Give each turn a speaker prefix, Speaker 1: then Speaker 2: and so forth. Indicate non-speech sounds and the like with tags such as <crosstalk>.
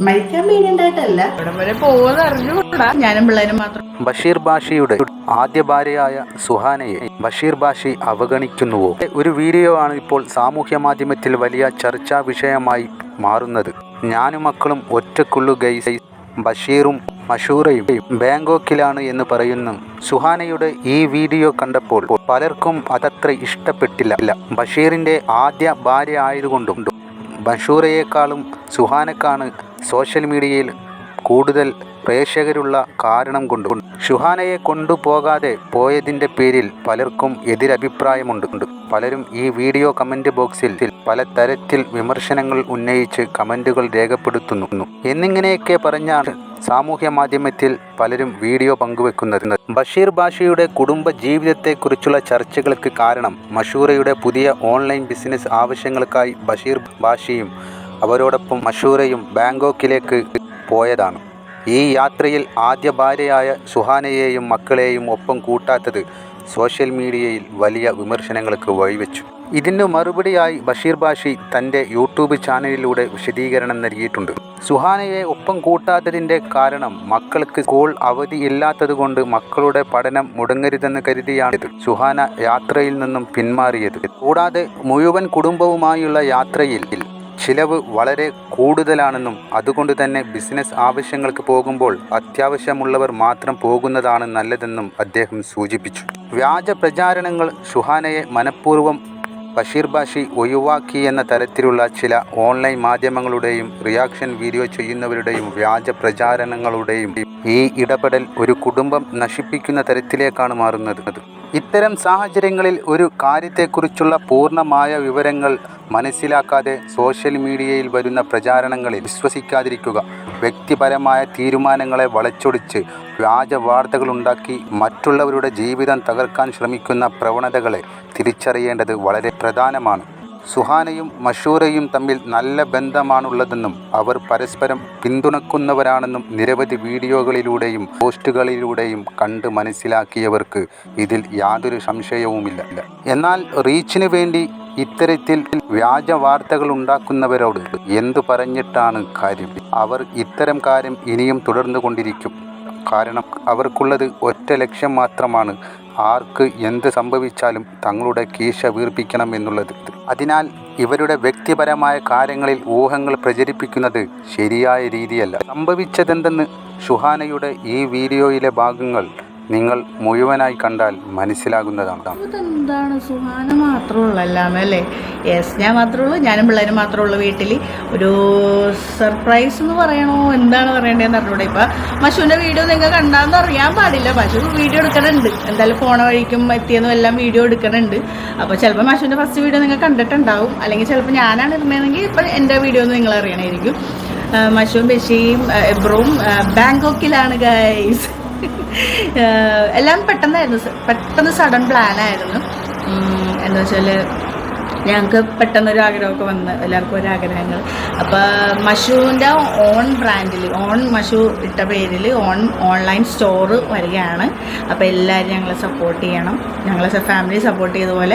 Speaker 1: മരിക്കാൻ പേടിയുണ്ടായിട്ടല്ല. ഇവിടം വരെ പോകുമെന്ന് അറിഞ്ഞുകൂടാ. ഞാനും പിള്ളേരും മാത്രം.
Speaker 2: ബഷീർ ബാഷിയുടെ ആദ്യ ഭാര്യയായ സുഹാനയെ ബഷീർ ബാഷി അവഗണിക്കുന്നുവോ? ഒരു വീഡിയോ ആണ് ഇപ്പോൾ സാമൂഹ്യ മാധ്യമത്തിൽ വലിയ ചർച്ചാ വിഷയമായി മാറുന്നത്. ഞാനും മക്കളും ഒറ്റക്കുള്ളു ഗൈസ്. ബഷീറും മഷൂറയും ബാങ്കോക്കിലാണ് എന്ന് പറയുന്നു. സുഹാനയുടെ ഈ വീഡിയോ കണ്ടപ്പോൾ പലർക്കും അതത്ര ഇഷ്ടപ്പെട്ടില്ല. ബഷീറിന്റെ ആദ്യ ഭാര്യ ആയതുകൊണ്ടും ബഷൂറയേക്കാളും സുഹാനക്കാണ് സോഷ്യൽ മീഡിയയിൽ കൂടുതൽ പ്രേക്ഷകരുള്ള കാരണം കൊണ്ടും ഷുഹാനയെ കൊണ്ടുപോകാതെ പോയതിന്റെ പേരിൽ പലർക്കും എതിരഭിപ്രായമുണ്ട്. പലരും ഈ വീഡിയോ കമന്റ് ബോക്സിൽ പല തരത്തിൽ വിമർശനങ്ങൾ ഉന്നയിച്ച് കമന്റുകൾ രേഖപ്പെടുത്തുന്നു. എന്നിങ്ങനെയൊക്കെ പറഞ്ഞാണ് സാമൂഹ്യ മാധ്യമത്തിൽ പലരും വീഡിയോ പങ്കുവെക്കുന്നത്. ബഷീർ ബാഷയുടെ കുടുംബ ജീവിതത്തെക്കുറിച്ചുള്ള ചർച്ചകൾക്ക് കാരണം മഷൂറയുടെ പുതിയ ഓൺലൈൻ ബിസിനസ് ആവശ്യങ്ങൾക്കായി ബഷീർ ബാഷിയും അവരോടൊപ്പം മഷൂറയും ബാങ്കോക്കിലേക്ക് പോയതാണ്. ഈ യാത്രയിൽ ആദ്യ ഭാര്യയായ സുഹാനയെയും മക്കളെയും ഒപ്പം കൂട്ടാത്തത് സോഷ്യൽ മീഡിയയിൽ വലിയ വിമർശനങ്ങൾക്ക് വഴിവെച്ചു. ഇതിന് മറുപടിയായി ബഷീർ ബാഷി തന്റെ യൂട്യൂബ് ചാനലിലൂടെ വിശദീകരണം നൽകിയിട്ടുണ്ട്. സുഹാനയെ ഒപ്പം കൂട്ടാത്തതിന്റെ കാരണം മക്കൾക്ക് സ്കൂൾ അവധി ഇല്ലാത്തതുകൊണ്ട് മക്കളുടെ പഠനം മുടങ്ങരുതെന്ന് കരുതിയാണിത് സുഹാന യാത്രയിൽ നിന്നും പിന്മാറിയത്. കൂടാതെ മുഴുവൻ കുടുംബവുമായുള്ള യാത്രയിൽ ചിലവ് വളരെ കൂടുതലാണെന്നും അതുകൊണ്ട് തന്നെ ബിസിനസ് ആവശ്യങ്ങൾക്ക് പോകുമ്പോൾ അത്യാവശ്യമുള്ളവർ മാത്രം പോകുന്നതാണ് നല്ലതെന്നും അദ്ദേഹം സൂചിപ്പിച്ചു. വ്യാജ പ്രചാരണങ്ങൾ ഷുഹാനയെ മനഃപൂർവം ബഷീർ ബാഷി ഒഴിവാക്കി എന്ന തരത്തിലുള്ള ചില ഓൺലൈൻ മാധ്യമങ്ങളുടെയും റിയാക്ഷൻ വീഡിയോ ചെയ്യുന്നവരുടെയും വ്യാജ പ്രചാരണങ്ങളുടെയും ഈ ഇടപെടൽ ഒരു കുടുംബം നശിപ്പിക്കുന്ന തരത്തിലേക്കാണ് മാറുന്നത്. ഇത്തരം സാഹചര്യങ്ങളിൽ ഒരു കാര്യത്തെക്കുറിച്ചുള്ള പൂർണമായ വിവരങ്ങൾ മനസ്സിലാക്കാതെ സോഷ്യൽ മീഡിയയിൽ വരുന്ന പ്രചാരണങ്ങളിൽ വിശ്വസിക്കാതിരിക്കുക. വ്യക്തിപരമായ തീരുമാനങ്ങളെ വളച്ചൊടിച്ച് വ്യാജ വാർത്തകളുണ്ടാക്കി മറ്റുള്ളവരുടെ ജീവിതം തകർക്കാൻ ശ്രമിക്കുന്ന പ്രവണതകളെ തിരിച്ചറിയേണ്ടത് വളരെ പ്രധാനമാണ്. സുഹാനയും മഷൂറയും തമ്മിൽ നല്ല ബന്ധമാണുള്ളതെന്നും അവർ പരസ്പരം പിന്തുണക്കുന്നവരാണെന്നും നിരവധി വീഡിയോകളിലൂടെയും പോസ്റ്റുകളിലൂടെയും കണ്ട് മനസ്സിലാക്കിയവർക്ക് ഇതിൽ യാതൊരു സംശയവുമില്ല. എന്നാൽ റീച്ചിന് വേണ്ടി ഇത്തരത്തിൽ വ്യാജ വാർത്തകൾ ഉണ്ടാക്കുന്നവരോട് എന്തു പറഞ്ഞിട്ടാണ് കാര്യം? അവർ ഇത്തരം കാര്യം ഇനിയും തുടർന്നു കൊണ്ടിരിക്കും കാരണം അവർക്കുള്ളത് ഒറ്റ ലക്ഷ്യം മാത്രമാണ് ആർക്ക് എന്ത് സംഭവിച്ചാലും തങ്ങളുടെ കീശ വീർപ്പിക്കണം എന്നുള്ളത്. അതിനാൽ ഇവരുടെ വ്യക്തിപരമായ കാര്യങ്ങളിൽ ഊഹങ്ങൾ പ്രചരിപ്പിക്കുന്നത് ശരിയായ രീതിയല്ല. സംഭവിച്ചതെന്തെന്ന് ഷുഹാനയുടെ ഈ വീഡിയോയിലെ ഭാഗങ്ങൾ നിങ്ങൾ മുഴുവനായി കണ്ടാൽ മനസ്സിലാകുന്നതാണ്.
Speaker 1: എന്താണ് സുഹാന മാത്രമുള്ള എല്ലാം അല്ലേ യെസ് ഞാൻ മാത്രമേ ഉള്ളൂ ഞാനും പിള്ളേരും മാത്രമേ ഉള്ളൂ വീട്ടിൽ ഒരു സർപ്രൈസ് എന്ന് പറയണോ? എന്താണ് പറയേണ്ടതെന്ന് അറിഞ്ഞൂടെ ഇപ്പം? പശുവിന്റെ വീഡിയോ നിങ്ങൾ കണ്ടാന്ന് അറിയാൻ പാടില്ല. പശു വീഡിയോ എടുക്കണുണ്ട്. എന്തായാലും പോണ വഴിക്കും എത്തിയെന്നും എല്ലാം വീഡിയോ എടുക്കണുണ്ട്. അപ്പോൾ ചിലപ്പോൾ പശുവിന്റെ ഫസ്റ്റ് വീഡിയോ നിങ്ങൾ കണ്ടിട്ടുണ്ടാവും. അല്ലെങ്കിൽ ചിലപ്പോൾ ഞാനാണ് ഇടുന്നതെങ്കിൽ ഇപ്പം എന്റെ വീഡിയോ നിങ്ങൾ അറിയണമായിരിക്കും. മഷുവും ബഷീം എബ്രവും ബാങ്കോക്കിലാണ് ഗൈസ് <laughs> എല്ലാം പെട്ടെന്നായിരുന്നു. പെട്ടെന്ന് സഡൻ പ്ലാൻ ആയിരുന്നു. എന്താ വെച്ചാൽ ഞങ്ങൾക്ക് പെട്ടെന്നൊരു ആഗ്രഹമൊക്കെ വന്ന് എല്ലാവർക്കും ഒരു ആഗ്രഹങ്ങൾ. അപ്പോൾ മഷൂവിന്റെ ഓൺ ബ്രാൻഡിൽ ഓൺ മഷു ഇട്ട പേരിൽ ഓൺ ഓൺലൈൻ സ്റ്റോറ് വരികയാണ്. അപ്പോൾ എല്ലാവരും ഞങ്ങളെ സപ്പോർട്ട് ചെയ്യണം. ഞങ്ങളെ ഫാമിലി സപ്പോർട്ട് ചെയ്ത പോലെ